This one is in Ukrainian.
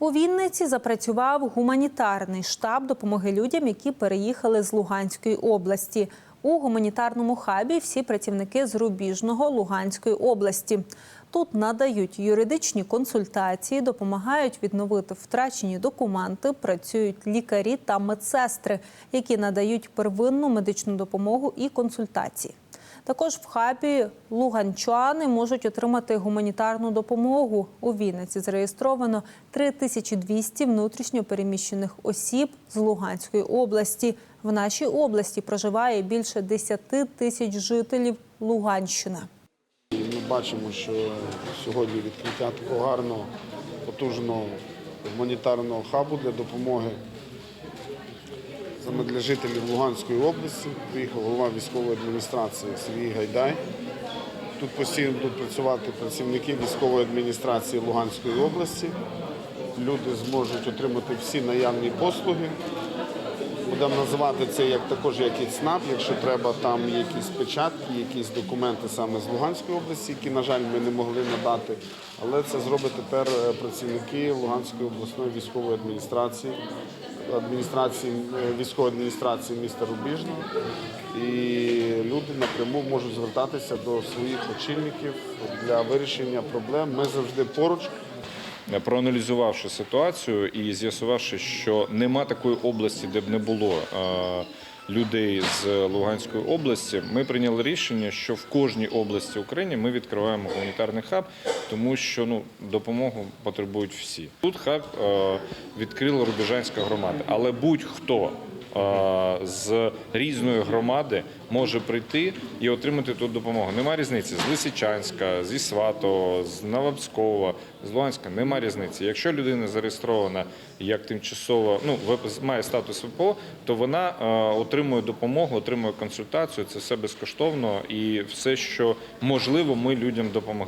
У Вінниці запрацював гуманітарний штаб допомоги людям, які переїхали з Луганської області. У гуманітарному хабі всі працівники з Рубіжного Луганської області. Тут надають юридичні консультації, допомагають відновити втрачені документи, працюють лікарі та медсестри, які надають первинну медичну допомогу і консультації. Також в хабі луганчани можуть отримати гуманітарну допомогу. У Вінниці зареєстровано 3200 внутрішньо переміщених осіб з Луганської області. В нашій області проживає більше 10 тисяч жителів Луганщини. Ми бачимо, що сьогодні відкриття такого гарного, потужного гуманітарного хабу для допомоги саме для жителів Луганської області. Приїхав голова військової адміністрації Сергій Гайдай. Тут постійно будуть працювати працівники військової адміністрації Луганської області. Люди зможуть отримати всі наявні послуги. Будемо називати це як також як і ЦНАП, якщо треба там якісь печатки, якісь документи саме з Луганської області, які, на жаль, ми не могли надати. Але це зроблять тепер працівники Луганської обласної військової адміністрації, адміністрації е, військової адміністрації міста Рубіжного. І люди напряму можуть звертатися до своїх очільників для вирішення проблем. Ми завжди поруч. проаналізувавши ситуацію і з'ясувавши, що нема такої області, де б не було е, людей з Луганської області, ми прийняли рішення, що в кожній області України ми відкриваємо гуманітарний хаб, тому що ну допомогу потребують всі. Тут хаб е, відкрила Рубіжанська громада, але будь-хто. З різної громади може прийти і отримати тут допомогу. Нема різниці з Лисичанська, зі Сватого, з Новобського, з Луганська. Нема різниці. Якщо людина зареєстрована як тимчасово, ну має статус ВПО, то вона е, отримує допомогу, отримує консультацію. Це все безкоштовно і все, що можливо, ми людям допомагаємо.